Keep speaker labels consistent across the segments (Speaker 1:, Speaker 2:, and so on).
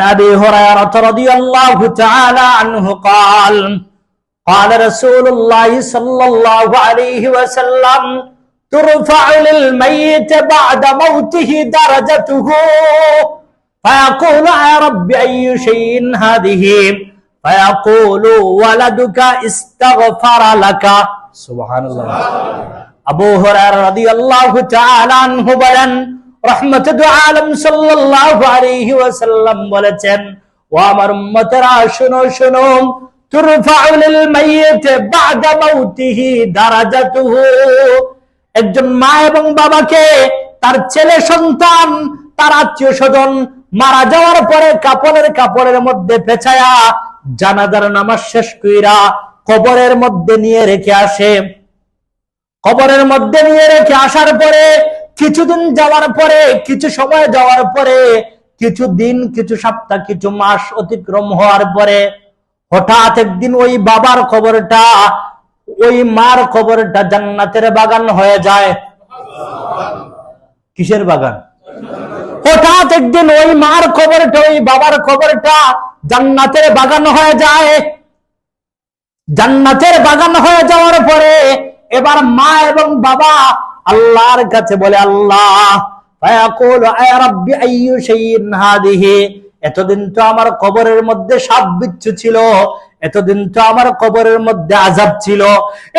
Speaker 1: أبي هريرة رضي الله تعالى عنه قال قال رسول الله صلى الله عليه وسلم ترفع للميت بعد موته درجته فيقول يا رب أي شيء هذه فيقول ولدك استغفر لك سبحان الله أبو هريرة رضي الله تعالى عنه بلن আলম বলেছেন একজন মা এবং বাবাকে, তার ছেলে সন্তান, তার আত্মীয় স্বজন মারা যাওয়ার পরে কাপড়ের কাপড়ের মধ্যে পেছায়া জানাজার নামাজ শেষ কইরা কবরের মধ্যে নিয়ে রেখে আসে। কবরের মধ্যে নিয়ে রেখে আসার পরে কিছুদিন যাওয়ার পরে, কিছু সময় যাওয়ার পরে কিছু দিন কিছু সপ্তাহ, কিছু মাস অতিক্রম হওয়ার পরে, হঠাৎ একদিন ওই বাবার খবরটা, ওই মার খবরটা জান্নাতের বাগান হয়ে যায়। কিসের বাগান? হঠাৎ একদিন ওই মার খবরটা, ওই বাবার খবরটা জান্নাতের বাগান হয়ে যায়। জান্নাতের বাগান হয়ে যাওয়ার পরে, এবার মা এবং বাবা আল্লাহর কাছে বলে, আল্লাহ এতদিন তো আমার কবরের মধ্যে সাপ বিচ্ছু ছিল, এতদিন তো আমার কবরের মধ্যে আজাব ছিল,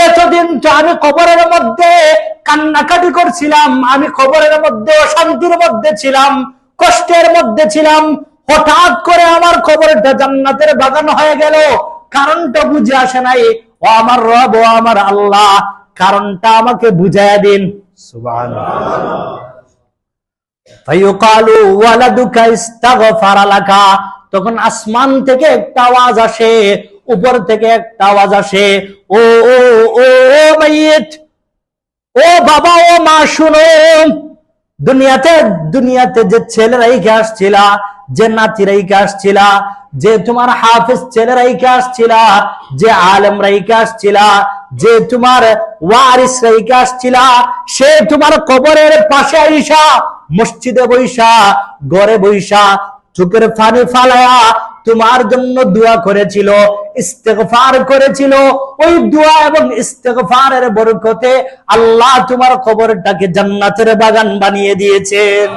Speaker 1: এতদিন তো আমি কবরের মধ্যে কান্নাকাটি করছিলাম, আমি কবরের মধ্যে অশান্তির মধ্যে ছিলাম, কষ্টের মধ্যে ছিলাম, হঠাৎ করে আমার কবরটা জান্নাতের বাগান হয়ে গেল, কারণটা বুঝে আসে নাই, ও আমার রব, ও আমার আল্লাহ কারণটা আমাকে বুঝাইয়া দিন। তখন আসমান থেকে একটা আওয়াজ আসে, উপর থেকে একটা আওয়াজ আসে। ও ও ও ও বাবা, ও মা, শুনো! দুনিয়াতে দুনিয়াতে যে ছেলেরাইকে আসছিলা তোমার মসজিদে বৈশা ফানি ফালায়া তোমার জন্য দোয়া করেছিল, ইস্তেগফার করেছিল। ওই দোয়া এবং ইস্তেগফারের বরকতে আল্লাহ তোমার কবরটাকে জান্নাতের বাগান বানিয়ে দিয়েছেন।